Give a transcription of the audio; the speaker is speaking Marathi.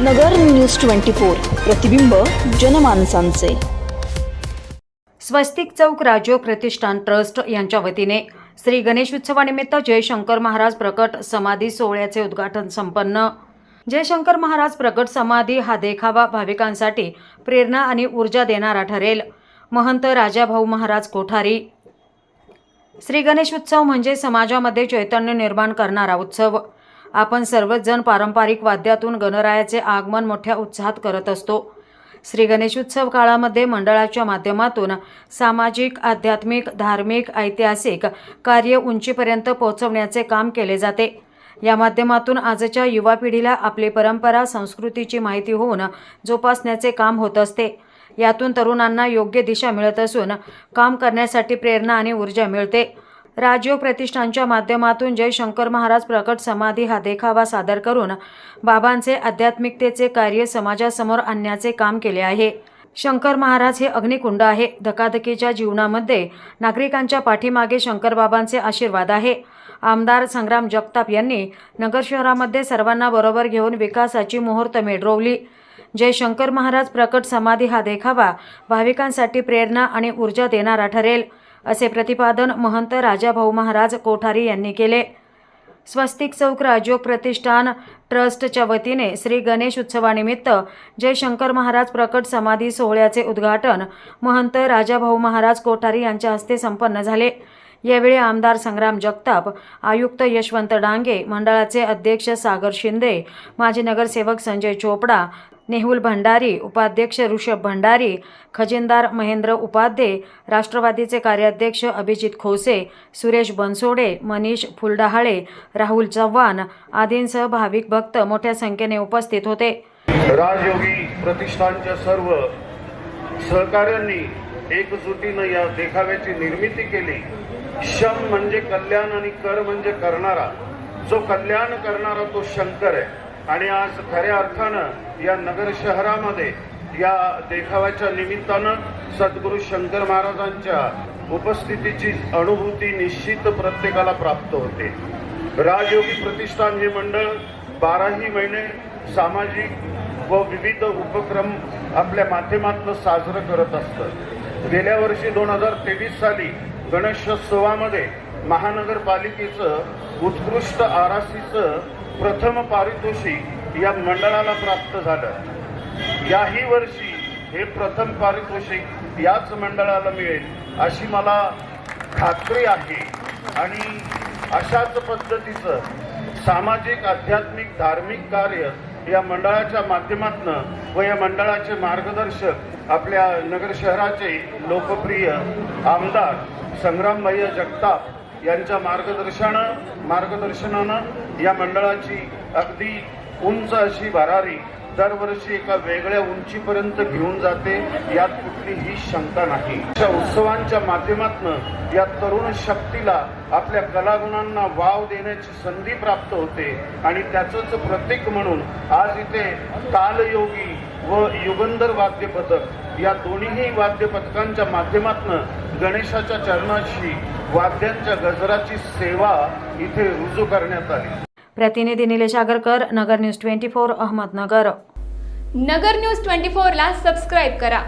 नगर न्यूज ट्वेंटी फोर प्रतिबिंब जनमानसांचे. स्वस्तिक चौक राजीव प्रतिष्ठान ट्रस्ट यांच्या वतीने श्री गणेश उत्सवानिमित्त जयशंकर महाराज प्रकट समाधी सोहळ्याचे उद्घाटन संपन्न. जयशंकर महाराज प्रकट समाधी हा देखावा भाविकांसाठी प्रेरणा आणि ऊर्जा देणारा ठरेल. महंत राजाभाऊ महाराज कोठारी. श्री गणेश उत्सव म्हणजे समाजामध्ये चैतन्य निर्माण करणारा उत्सव. आपण सर्वच जण पारंपरिक वाद्यातून गणरायाचे आगमन मोठ्या उत्साहात करत असतो. श्री गणेश उत्सव काळामध्ये मंडळाच्या माध्यमातून सामाजिक आध्यात्मिक धार्मिक ऐतिहासिक कार्य उंचीपर्यंत पोहोचवण्याचे काम केले जाते. या माध्यमातून आजच्या युवा पिढीला आपली परंपरा संस्कृतीची माहिती होऊन जोपासण्याचे काम होत असते. यातून तरुणांना योग्य दिशा मिळत असून काम करण्यासाठी प्रेरणा आणि ऊर्जा मिळते. राजीव प्रतिष्ठानच्या माध्यमातून जय शंकर महाराज प्रकट समाधी हा देखावा सादर करून बाबांचे आध्यात्मिकतेचे कार्य समाजासमोर आणण्याचे काम केले आहे. शंकर महाराज हे अग्निकुंड आहे. धकाधकीच्या जीवनामध्ये नागरिकांच्या पाठीमागे शंकरबाबांचे आशीर्वाद आहे. आमदार संग्राम जगताप यांनी नगर शहरामध्ये सर्वांना बरोबर घेऊन विकासाची मुहूर्त रोवली जय शंकर महाराज प्रकट समाधी हा देखावा भाविकांसाठी प्रेरणा आणि ऊर्जा देणारा ठरेल. असे प्रतिपादन महंत राजाभाऊ महाराज कोठारी यांनी केले. स्वस्तिक चौक राजयोग प्रतिष्ठान ट्रस्टच्या वतीने श्री गणेश उत्सवानिमित्त जयशंकर महाराज प्रकट समाधी सोहळ्याचे उद्घाटन महंत राजाभाऊ महाराज कोठारी यांच्या हस्ते संपन्न झाले. यावेळी आमदार संग्राम जगताप आयुक्त यशवंत डांगे मंडळाचे अध्यक्ष सागर शिंदे माजी नगरसेवक संजय चोपडा नेहुल भंडारी उपाध्यक्ष ऋषभ भंडारी खजिनदार महेंद्र उपाध्ये राष्ट्रवादीचे कार्याध्यक्ष अभिजित खोसे सुरेश बनसोडे मनीष फुलडहाळे राहुल चव्हाण आदींसह भाविक भक्त मोठ्या संख्येने उपस्थित होते. राजयोगी प्रतिष्ठानच्या सर्व सहकाऱ्यांनी एकजुटीनं या देखाव्याची निर्मिती केली. शम म्हणजे कल्याण आणि कर म्हणजे करणारा. जो कल्याण करणारा तो शंकर आहे. आणि आज खऱ्या अर्थानं या नगर शहरामध्ये या देखाव्याच्या निमित्तानं सद्गुरू शंकर महाराजांच्या उपस्थितीची अनुभूती निश्चित प्रत्येकाला प्राप्त होते. राजयोगी प्रतिष्ठान हे मंडळ बाराही महिने सामाजिक व विविध उपक्रम आपल्या माध्यमातून साजरं करत असतं. गेल्या वर्षी दोन हजार तेवीस साली गणेशोत्सवामध्ये महानगरपालिकेचं उत्कृष्ट आरासीचं प्रथम पारितोषिक या मंडळाला प्राप्त झालं. याही वर्षी हे प्रथम पारितोषिक याच मंडळाला मिळेल अशी मला खात्री आहे. आणि अशाच पद्धतीचं सामाजिक आध्यात्मिक धार्मिक कार्य या मंडळाच्या माध्यमातून व या मंडळाचे मार्गदर्शक आपल्या नगर शहराचे लोकप्रिय आमदार संग्रामभैया जगताप यांच्या मार्गदर्शनानं मार्गदर्शनानं या मंडळाची अगदी उंच अशी भरारी दरवर्षी एका वेगळ्या उंचीपर्यंत घेऊन जाते यात कुठलीही शंका नाही. अशा उत्सवांच्या माध्यमातून या तरुण शक्तीला आपल्या कलागुणांना वाव देण्याची संधी प्राप्त होते आणि त्याचंच प्रतीक म्हणून आज इथे तालयोगी व युगंधर वाद्य पथक या दोन्हीही वाद्य पथकांच्या माध्यमातून गणेशाच्या चरणाशी वाद्यांच्या गजराची सेवा इथे रुजू करण्यात आली. प्रतिनिधी Nilesh Agarkar Nagar news twenty four Ahmednagar. Nagar news twenty फोरला सबस्क्राईब करा.